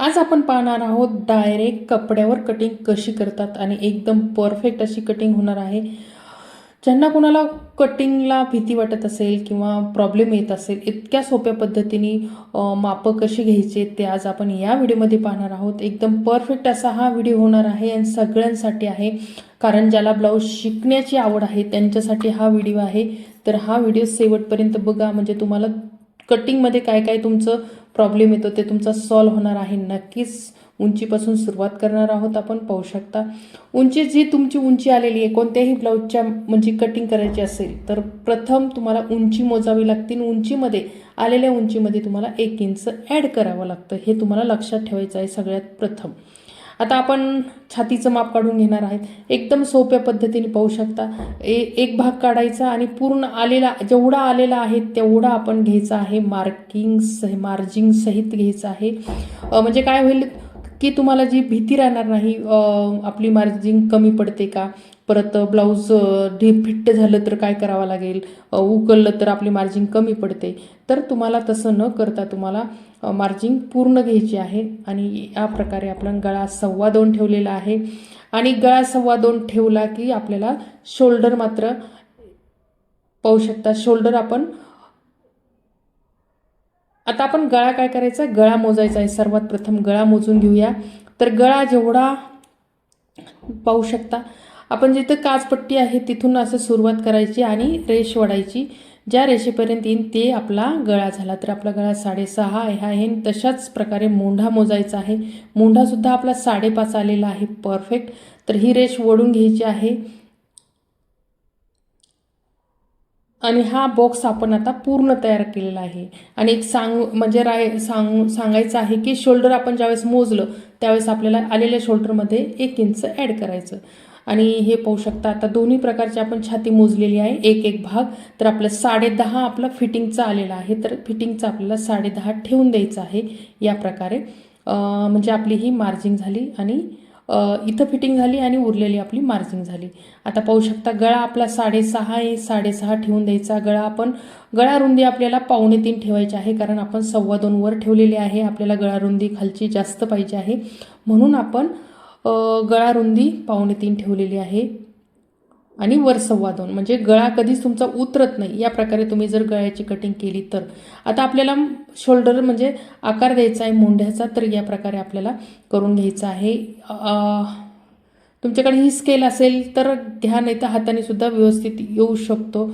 आज आपण पाहणार आहोत डायरेक्ट कपड्यावर कटिंग कशी करतात आणि एकदम परफेक्ट अशी कटिंग होणार आहे. ज्यांना कोणाला कटिंगला भीती वाटत असेल किंवा प्रॉब्लेम येत असेल इतक्या सोप्या पद्धतीने मापं कशी घ्यायचे ते आज आपण या व्हिडिओमध्ये पाहणार आहोत. एकदम परफेक्ट असा हा व्हिडिओ होणार आहे आणि सगळ्यांसाठी आहे. कारण ज्याला ब्लाऊज शिकण्याची आवड आहे त्यांच्यासाठी हा व्हिडिओ आहे. तर हा व्हिडिओ शेवटपर्यंत बघा. म्हणजे तुम्हाला कटिंगमध्ये काय काय तुमचं प्रॉब्लेम येतो ते तुमचा सॉल्व्ह होणार आहे. नक्कीच उंचीपासून सुरुवात करणार आहोत आपण पाहू शकता. उंची जी तुमची उंची आलेली आहे कोणत्याही ब्लाऊजच्या म्हणजे कटिंग करायची असेल तर प्रथम तुम्हाला उंची मोजावी लागतील. उंचीमध्ये आलेल्या उंचीमध्ये तुम्हाला एक इंच ॲड करावं लागतं. हे तुम्हाला लक्षात ठेवायचं आहे सगळ्यात प्रथम. आता आपण छातीचं माप काढून घेणार आहेत. एकदम सोप्या पद्धतीने पाहू शकता. ए एक भाग काढायचा आणि पूर्ण आलेला जेवढा आलेला आहे तेवढा आपण घ्यायचा आहे. मार्किंग मार्जिंगसहित मार्जिंग सहित घ्यायचं आहे. म्हणजे काय होईल की तुम्हाला जी भीती राहणार नाही आपली मार्जिंग कमी पडते का? परत ब्लाऊज ढी फिट्ट झालं तर काय करावं लागेल? उकललं तर आपली मार्जिंग कमी पडते. तर तुम्हाला तसं न करता तुम्हाला मार्जिंग पूर्ण घ्यायची आहे आणि या प्रकारे आपण गळा सव्वा दोन ठेवलेला आहे. आणि गळा सव्वा दोन ठेवला की आपल्याला शोल्डर मात्र पाहू शकता शोल्डर आपण आता आपण गळा काय करायचा? गळा मोजायचा आहे. सर्वात प्रथम गळा मोजून घेऊया. तर गळा जेवढा पाहू शकता आपण जिथं काचपट्टी आहे तिथून असं सुरुवात करायची आणि रेष वडायची ज्या रेषेपर्यंत येईन ते आपला गळा झाला. तर आपला गळा साडेसहा आहे आहे. तशाच प्रकारे मोंढा मोजायचा आहे. मोंढासुद्धा आपला साडेपाच आलेला आहे. परफेक्ट तर ही रेष ओढून घ्यायची आहे. आणि हा बॉक्स आपण आता पूर्ण तयार केलेला आहे. आणि एक सांग म्हणजे राय सांग सांगायचं आहे की शोल्डर आपण ज्यावेळेस मोजलं त्यावेळेस आपल्याला आलेल्या शोल्डरमध्ये एक इंच ॲड करायचं. आणि हे पाहू शकता आता दोन्ही प्रकारची आपण छाती मोजलेली आहे एक एक भाग. तर आपलं साडेदहा आपला फिटिंगचा आलेला आहे तर फिटिंगचा आपल्याला साडेदहा ठेवून द्यायचं आहे या प्रकारे. म्हणजे आपली ही मार्जिंग झाली आणि इथं फिटिंग झाली आणि उरलेली आपली मार्जिंग झाली. आता पाहू शकता गळा आपला साडेसहा आहे साडेसहा ठेवून द्यायचा. गळा आपण गळा रुंदी आपल्याला पावणे तीन ठेवायची आहे कारण आपण सव्वा दोनवर ठेवलेली आहे. आपल्याला गळा रुंदी खालची जास्त पाहिजे आहे. म्हणून आपण गळा रुंदी पावणे तीन ठेवलेली आहे. आणि वर सव्वा दोन. म्हणजे गळा कधीच तुमचा उतरत नाही. या प्रकारे तुम्ही जर गळ्याची कटिंग केली तर. आता आपल्याला शोल्डर म्हणजे आकार द्यायचा आहे मोंढ्याचा तर या प्रकारे आपल्याला करून घ्यायचा आहे. तुमच्याकडे ही स्केल असेल तर घ्या नाही तर हाताने सुद्धा व्यवस्थित येऊ शकतो.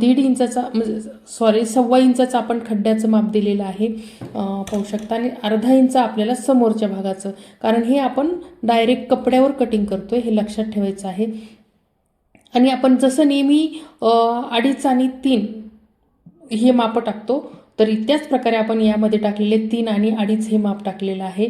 दीड इंचाचा म्हणजे सॉरी सव्वा इंचाचा आपण खड्ड्याचं माप दिलेलं आहे. पाहू शकता. आणि अर्धा इंच आपल्याला समोरच्या भागाचं. कारण हे आपण डायरेक्ट कपड्यावर कटिंग करतो हे लक्षात ठेवायचं आहे. आणि आपण जसं नेहमी अडीच आणि तीन हे मापं टाकतो तर त्याच प्रकारे आपण यामध्ये टाकलेले तीन आणि अडीच हे माप टाकलेलं आहे.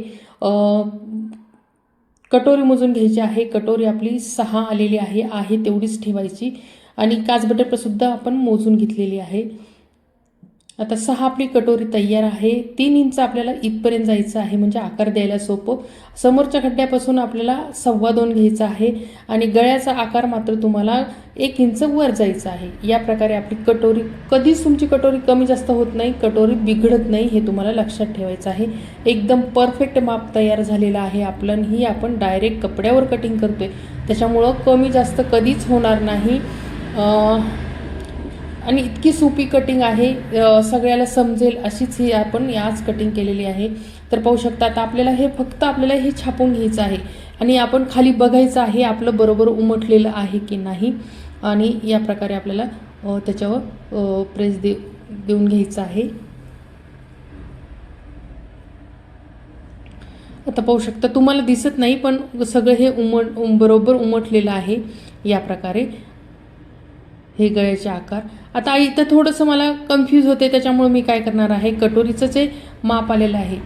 कटोरी मोजून घ्यायची आहे. कटोरी आपली सहा आलेली आहे. आहे तेवढीच ठेवायची. आणि काचबटेरसुद्धा आपण मोजून घेतलेली आहे. आता सहा आपली कटोरी तयार आहे. तीन इंच आपल्याला इथपर्यंत जायचं आहे म्हणजे आकार द्यायला सोपं. समोरच्या खड्ड्यापासून आपल्याला सव्वा दोन घ्यायचा आहे आणि गळ्याचा आकार मात्र तुम्हाला एक इंच वर जायचं आहे. या प्रकारे आपली कटोरी कधीच तुमची कटोरी कमी जास्त होत नाही कटोरी बिघडत नाही हे तुम्हाला लक्षात ठेवायचं आहे. एकदम परफेक्ट माप तयार झालेलं आहे आपलं ही आपण डायरेक्ट कपड्यावर कटिंग करतो आहे त्याच्यामुळं कमी जास्त कधीच होणार नाही. आणि इतकी सोपी कटिंग आहे सगळ्याला समजेल अशीच ही आपण याच कटिंग केलेली आहे. तर पाहू शकता आता आपल्याला हे फक्त आपल्याला हे छापून घ्यायचं आहे. आणि आपण खाली बघायचं आहे आपलं बरोबर उमटलेलं आहे की नाही. आणि या प्रकारे आपल्याला त्याच्यावर प्रेस दे देऊन घ्यायचं आहे. आता पाहू शकता तुम्हाला दिसत नाही पण सगळं हे उमट बरोबर उमटलेलं आहे या प्रकारे. हे गळ्याचे आकार. आता इथं थोडंसं मला कन्फ्यूज होते त्याच्यामुळे मी काय करणार आहे? कटोरीचं जे माप आलेलं आहे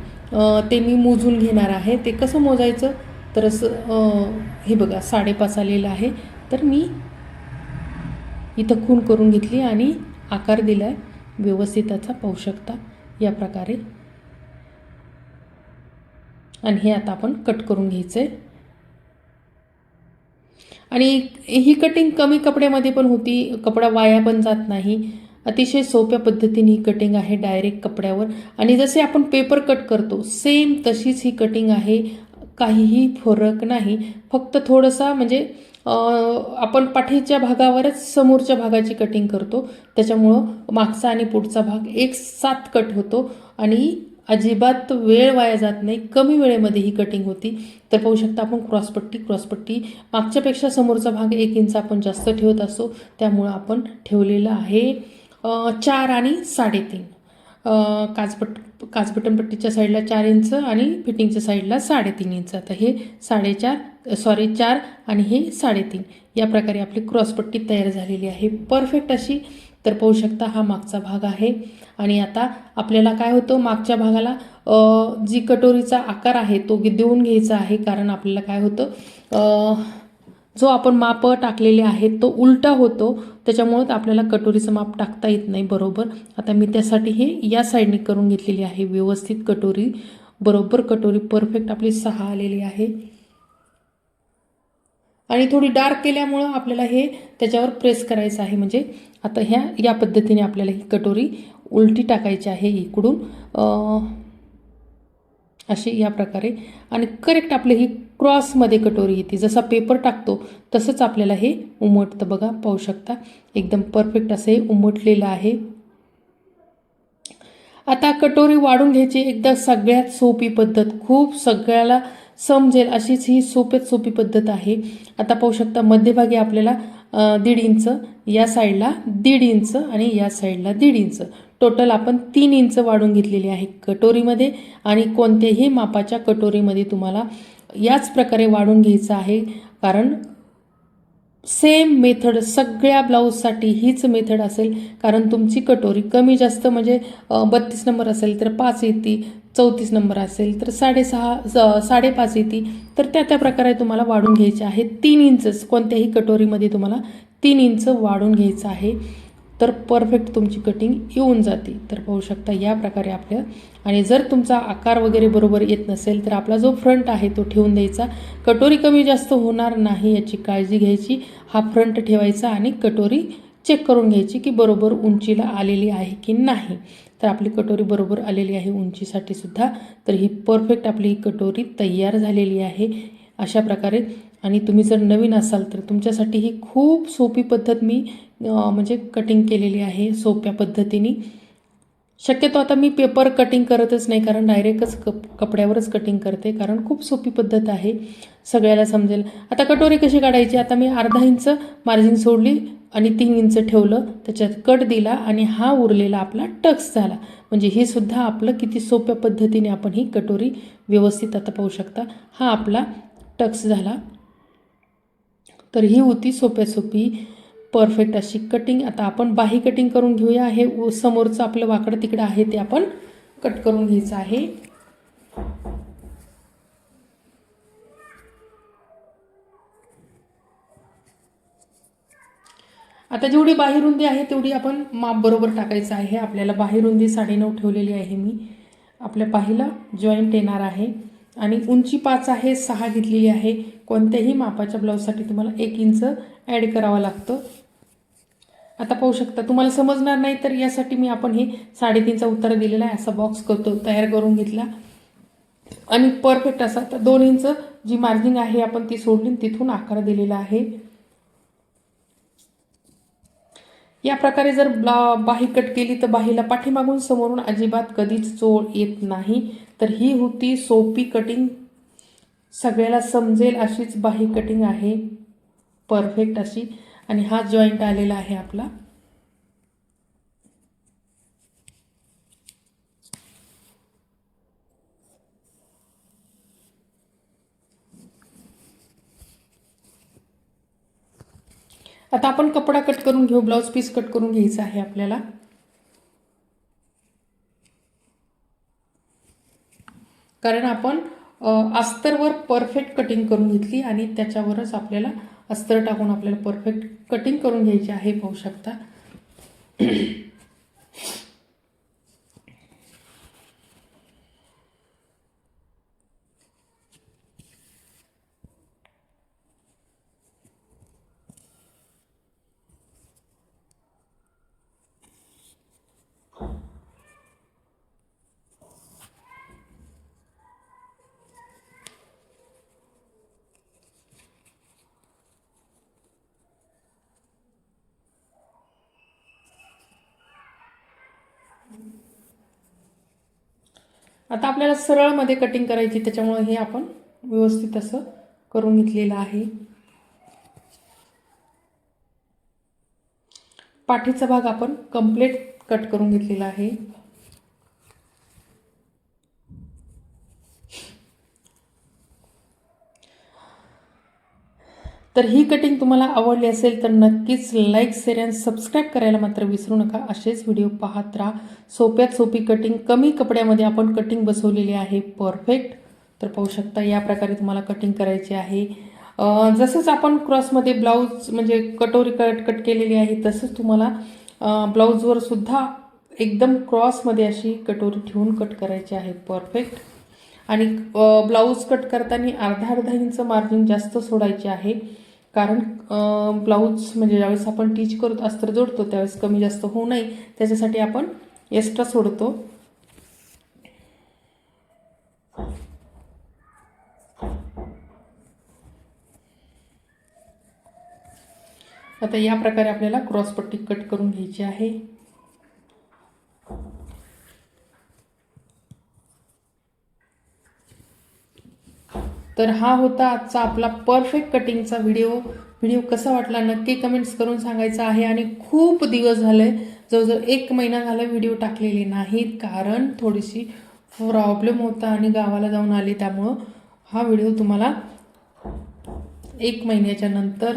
ते मी मोजून घेणार आहे. ते कसं मोजायचं? तर असं हे बघा साडेपाच आलेलं आहे. तर मी इथं खून करून घेतली आणि आकार दिला आहे व्यवस्थित त्याचा पाहू शकता या प्रकारे. आणि हे आता आपण कट करून घ्यायचं आहे आणि ही कटिंग कमी कपड्यामध्ये पण होती. कपडा वाया पण जात नाही. अतिशय सोप्या पद्धतीने ही कटिंग आहे डायरेक्ट कपड्यावर. आणि जसे आपण पेपर कट करतो सेम तशीच ही कटिंग आहे. काहीही फरक नाही. फक्त थोडंसा म्हणजे आपण पाठीच्या भागावरच समोरच्या भागाची कटिंग करतो. त्याच्यामुळं मागचा आणि पुढचा भाग एक साथ कट होतो. आणि अजिबात वेळ वाया जात नाही. कमी वेळेमध्ये ही कटिंग होती. तर पाहू शकता आपण क्रॉसपट्टी क्रॉसपट्टी मागच्यापेक्षा समोरचा भाग एक इंच आपण जास्त ठेवत असतो. त्यामुळं आपण ठेवलेलं आहे चार आणि साडेतीन. काजपट काचपट साईडला चार इंच आणि फिटिंगच्या साईडला साडेतीन इंच. आता हे साडेचार सॉरी चार आणि हे साडेतीन. या प्रकारे आपली क्रॉसपट्टी तयार झालेली आहे. परफेक्ट अशी. तर पाहू शकता हा मागचा भाग आहे. आणि आता आपल्याला काय होतं मागच्या भागाला जी कटोरीचा आकार आहे तो देऊन घ्यायचा आहे. कारण आपल्याला काय होतं जो आपण माप टाकलेले आहेत तो उलटा होतो. त्याच्यामुळं आपल्याला कटोरीचं माप टाकता येत नाही. बरोबर? आता मी त्यासाठी हे या साईडने करून घेतलेली आहे. व्यवस्थित कटोरी. बरोबर? कटोरी परफेक्ट आपली सहा आलेली आहे. आणि थोडी डार्क केल्यामुळं आपल्याला हे त्याच्यावर प्रेस करायचं आहे. म्हणजे आता ह्या या पद्धतीने आपल्याला ही कटोरी उलटी टाकायची आहे इकडून अशी या प्रकारे. आणि करेक्ट आपली ही क्रॉसमध्ये कटोरी येते. जसा पेपर टाकतो तसंच आपल्याला हे उमटतं बघा पाहू शकता. एकदम परफेक्ट असं हे उमटलेलं आहे. आता कटोरी वाढून घ्यायची एकदा सगळ्यात सोपी पद्धत. खूप सगळ्याला समजेल अशीच ही सोप्यात सोपी पद्धत आहे. आता पाहू शकता मध्यभागी आपल्याला दीड इंच या साईडला दीड इंच आणि या साईडला दीड इंच. टोटल आपण तीन इंच वाढून घेतलेली आहे कटोरीमध्ये आणि कोणत्याही मापाच्या कटोरीमध्ये तुम्हाला याच प्रकारे वाढून घ्यायचं आहे. कारण सेम मेथड सगळ्या ब्लाऊजसाठी हीच मेथड असेल. कारण तुमची कटोरी कमी जास्त म्हणजे बत्तीस नंबर असेल तर पाच येते चौतीस नंबर असेल तर साडेसहा साडेपाच येते. तर त्या त्या प्रकारे तुम्हाला वाढून घ्यायचे आहे. तीन इंचच कोणत्याही कटोरीमध्ये तुम्हाला तीन इंच वाढून घ्यायचं आहे. तर परफेक्ट तुमची कटिंग येऊन जाते. तर पाहू शकता या प्रकारे आपल्या आणि जर तुमचा आकार वगैरे बरोबर येत नसेल तर आपला जो फ्रंट आहे तो ठेवून द्यायचा. कटोरी कमी जास्त होणार नाही याची काळजी घ्यायची. हा फ्रंट ठेवायचा आणि कटोरी चेक करून घ्यायची की बरोबर उंचीला आलेली आहे की नाही. तर आपली कटोरी बरोबर आलेली आहे उंचीसाठी सुद्धा तर ही परफेक्ट आपली ही कटोरी तयार झालेली आहे अशा प्रकारे. आणि तुम्ही जर नवीन असाल तर तुमच्यासाठी ही खूप सोपी पद्धत मी म्हणजे कटिंग केलेली आहे सोप्या पद्धतीने. शक्यतो आता मी पेपर कटिंग करतच नाही कारण डायरेक्टच कप कपड्यावरच कटिंग करते कारण खूप सोपी पद्धत आहे. सगळ्याला समजेल. आता कटोरी कशी काढायची? आता मी अर्धा इंच मार्जिन सोडली आणि तीन इंच ठेवलं. त्याच्यात कट दिला आणि हा उरलेला आपला टक्स झाला. म्हणजे हे सुद्धा आपलं किती सोप्या पद्धतीने आपण ही कटोरी व्यवस्थित आता पाहू शकता. हा आपला टक्स झाला. तर ही होती सोप्या सोपी परफेक्ट अशी कटिंग आता आपण बाही कटिंग करून घेऊया. हे समोरचं आपलं वाकडं तिकडं आहे ते आपण कट करून घ्यायचं आहे. आता जेवढी बाहेरुंदी आहे तेवढी आपण माप बरोबर टाकायचं आहे. आपल्याला बाहेरुंदी साडेनऊ ठेवलेली आहे मी. आपल्या पाहिला जॉईंट येणार आहे. आणि उंची पाच आहे सहा घेतलेली आहे. कोणत्याही मापाच्या ब्लाऊजसाठी तुम्हाला एक इंच ॲड करावं लागतं. आता पाहू शकता. तुम्हाला समजणार नाही तर यासाठी मी आपण हे साडेतीनचा उत्तर दिलेला आहे. असा बॉक्स करतो तयार करून घेतला. आणि परफेक्ट असा. तर दोन इंच जी मार्जिन आहे आपण ती सोडली तिथून आकार दिलेला आहे. या प्रकारे जर ब्ला बाही कट केली तर बाहीला पाठीमागून समोरून अजिबात कधीच चोळ येत नाही. तर ही होती सोपी कटिंग सगळ्याला समजेल अशीच बाही कटिंग आहे. परफेक्ट अशी. आणि हा जॉईंट आलेला आहे आपला. आता आपण कपडा कट करून घेऊ ब्लाऊज पीस कट करून घ्यायचा आहे आपल्याला. कारण आपण अस्तरवर परफेक्ट कटिंग करून घेतली आणि त्याच्यावरच आपल्याला अस्तर टाकून आपल्याला परफेक्ट कटिंग करून घ्यायची आहे पाहू शकता. आता आपल्याला सरळमध्ये कटिंग करायची त्याच्यामुळे हे आपण व्यवस्थित असं करून घेतलेलं आहे. पाठीचा भाग आपण कंप्लीट कट करून घेतलेला आहे. तर ही कटिंग तुम्हाला आवडली असेल तर नक्कीच लाईक शेअर अँड सबस्क्राईब करायला मात्र विसरू नका. असेच व्हिडिओ पाहत राहा. सोप्यात सोपी कटिंग कमी कपड्यामध्ये आपण कटिंग बसवलेली आहे. परफेक्ट तर पाहू शकता या प्रकारे तुम्हाला कटिंग करायची आहे. जसंच आपण क्रॉसमध्ये ब्लाऊज म्हणजे कटोरी कट कट केलेली आहे तसंच तुम्हाला ब्लाऊजवर सुद्धा एकदम क्रॉसमध्ये अशी कटोरी ठेवून कट करायची आहे. परफेक्ट आणि ब्लाऊज कट करताना अर्धा अर्धा इंच मार्जिन जास्त सोडायचे आहे. कारण ब्लाऊज म्हणजे ज्यावेळेस आपण टीच करत अस्त्र जोडतो त्यावेळेस कमी जास्त होऊ नये. त्याच्यासाठी आपण एक्स्ट्रा सोडतो. आता या प्रकारे आपल्याला क्रॉसपट्टी कट करून घ्यायची आहे. तर हा होता आजचा आपला परफेक्ट कटिंगचा व्हिडिओ व्हिडिओ कसा वाटला नक्की कमेंट्स करून सांगायचा आहे. आणि खूप दिवस झाले जवळजवळ एक महिना झाला व्हिडिओ टाकलेले नाहीत कारण थोडीशी प्रॉब्लेम होता आणि गावाला जाऊन आले. त्यामुळं हा व्हिडिओ तुम्हाला एक महिन्याच्या नंतर